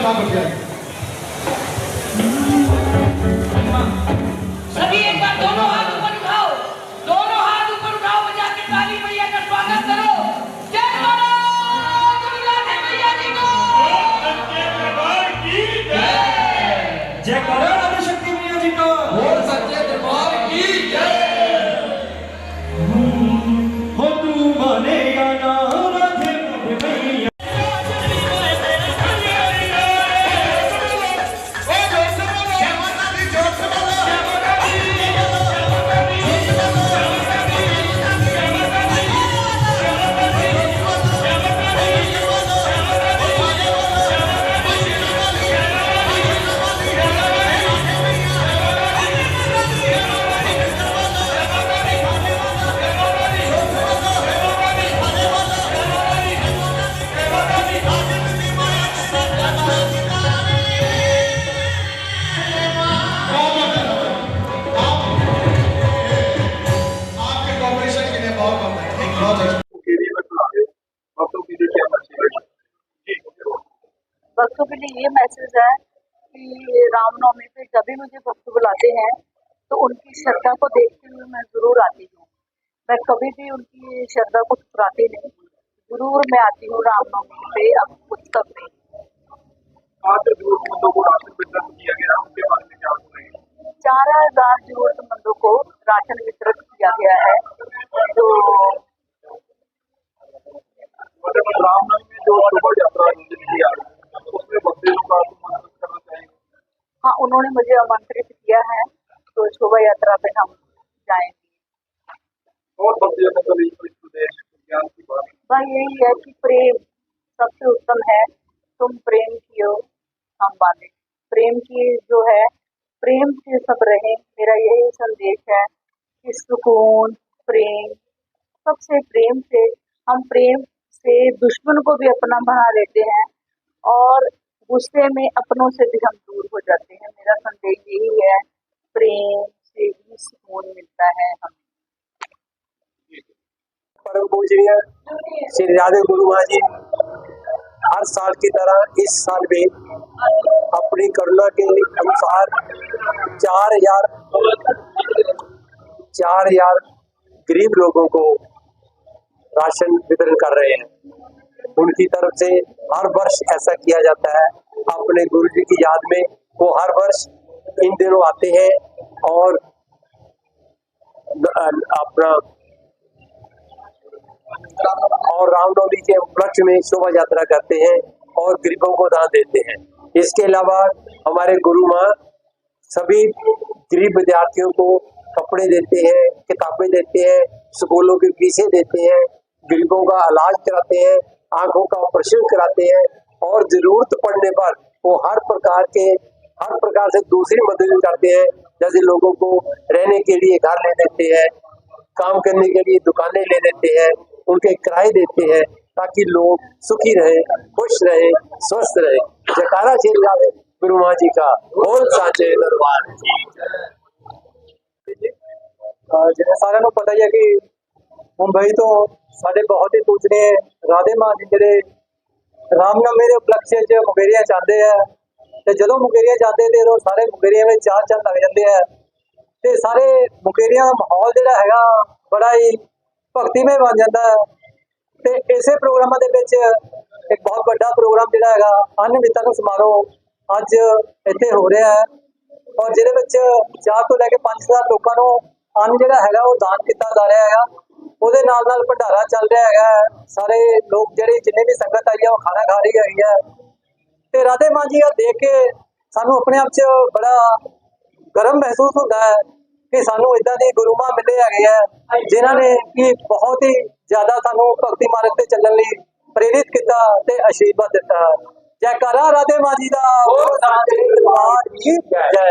cantar para piada. ये message है कि रामनवमी पे जब भी मुझे भक्त बुलाते हैं तो उनकी श्रद्धा को देखते हुए मैं ज़रूर आती हूँ। मैं कभी भी उनकी श्रद्धा को ठुकराती नहीं ज़रूर मैं आती हूँ रामनवमी पे अब उत्सव में हज़ार जरूरतमंदों को राशन वितरण किया गया उनके बारे में क्या बोल रहे हैं चार हज़ार जरूरतमंदों को राशन वितरण किया गया है तो मतलब रामनवमी में जो शोभा यात्रा आयोजित किया उसमें भक्तों का आमंत्रित करना चाहेंगे हाँ उन्होंने मुझे आमंत्रित किया है तो शोभा यात्रा पे हम जाएँगे। भाई यही है कि प्रेम सबसे उत्तम है। तुम प्रेम कियो हम बांधे प्रेम की जो है प्रेम से सब रहे। मेरा यही संदेश है कि सुकून प्रेम सबसे प्रेम से हम प्रेम से दुश्मन को भी अपना बना लेते हैं। और गुस्से में अपनों से भी हम दूर हो जाते हैं। मेरा संदेश यही है, प्रेम से ही सुकून मिलता है हमें। परम पूजनीय श्री राधे गुरु जी हर साल की तरह इस साल भी अपनी करुणा के अनुसार चार हज़ार चार हज़ार गरीब लोगों को राशन वितरण कर रहे हैं। उनकी तरफ़ से हर वर्ष ऐसा किया जाता है। अपने गुरु जी की याद में वो हर वर्ष इन दिनों आते हैं और अपना और रामनवमी के उपलक्ष्य में शोभा यात्रा करते हैं और गरीबों को दान देते हैं। इसके अलावा हमारे गुरु माँ सभी गरीब विद्यार्थियों को कपड़े देते हैं, किताबें देते हैं, स्कूलों की फीसें देते हैं गरीबों का इलाज कराते हैं आँखों का ऑपरेशन कराते हैं और ज़रूरत पड़ने पर वो हर प्रकार के हर प्रकार से दूसरी मदद भी करते हैं जैसे लोगों को रहने के लिए घर ले देते हैं काम करने के लिए दुकानें ले देते हैं उनके किराए देते हैं ताकि लोग सुखी रहे खुश रहे स्वस्थ रहे जकारा झेल जाए गुरु माँ जी का बोल साझे दरबार जी सारे पता ही है कि ਮੁੰਬਈ ਤੋਂ ਸਾਡੇ ਬਹੁਤ ਹੀ ਪੂਜਨੀय ਰਾਧੇ ਮਾਂ ਜੀ ਜਿਹੜੇ ਰਾਮਨਵਮੀ ਦੇ ਉਪਲਕਸ਼ 'ਚ ਮੁਕੇਰੀਆਂ ਜਾਂਦੇ ਆ, ਤੇ ਜਦੋਂ ਮੁਗੇਰੀਆਂ ਜਾਂਦੇ ਤੇ ਉਹ ਸਾਰੇ ਮੁਗੇਰੀਆਂ ਵਿੱਚ ਚਾਰ ਚੰਨ ਲੱਗ ਜਾਂਦੇ ਆ। ਤੇ ਸਾਰੇ ਮੁਗੇਰੀਆਂ ਦਾ ਮਾਹੌਲ ਜਿਹੜਾ ਹੈਗਾ ਬੜਾ ਹੀ ਭਗਤੀਮय ਬਣ ਜਾਂਦਾ। ਹੈ ਤੇ ਇਸੇ ਪ੍ਰੋਗਰਾਮਾਂ ਦੇ ਵਿੱਚ ਇੱਕ ਬਹੁਤ ਵੱਡਾ ਪ੍ਰੋਗਰਾਮ ਜਿਹੜਾ ਹੈਗਾ, ਅੰਨ ਵਿਤਰਨ ਸਮਾਰੋਹ ਅੱਜ ਇੱਥੇ ਹੋ ਰਿਹਾ ਹੈ। ਔਰ ਜਿਹਦੇ ਵਿੱਚ 4 ਤੋਂ ਲੈ ਕੇ 5000 ਲੋਕਾਂ ਨੂੰ ਅੰਨ ਜਿਹੜਾ ਹੈਗਾ ਉਹ ਦਾਨ ਕੀਤਾ ਜਾ ਰਿਹਾ ਹੈਗਾ। ਉਹਦੇ ਨਾਲ ਨਾਲ ਭੰਡਾਰਾ ਚੱਲ ਰਿਹਾ ਹੈਗਾ। ਸਾਰੇ ਲੋਕ ਜਿਹੜੇ ਜਿੰਨੇ ਵੀ ਸੰਗਤ ਆਈ ਹੈ ਉਹ ਖਾਣਾ ਖਾ ਰਹੀ ਹੈਗੀ ਹੈ ਤੇ ਰਾਧੇ ਮਾਂ ਜੀ ਦਾ ਦੇਖ ਕੇ ਸਾਨੂੰ ਆਪਣੇ ਆਪ 'ਚ ਬੜਾ ਗਰਮ ਮਹਿਸੂਸ ਹੁੰਦਾ ਹੈ ਕਿ ਸਾਨੂੰ ਇਦਾਂ ਦੇ ਗੁਰੂ ਮਾਂ ਮਿਲੇ ਹੈਗੇ ਆ ਜਿਨ੍ਹਾਂ ਨੇ ਕਿ ਬਹੁਤ ਹੀ ਜ਼ਿਆਦਾ ਸਾਨੂੰ ਭਗਤੀ ਮਾਰਗ ਤੇ ਚੱਲਣ ਲਈ ਪ੍ਰੇਰਿਤ ਕੀਤਾ ਤੇ ਆਸ਼ੀਰਵਾਦ ਦਿੱਤਾ। ਜੈਕਾਰਾ ਰਾਧੇ ਮਾਂ ਜੀ ਦਾ ਜੈ।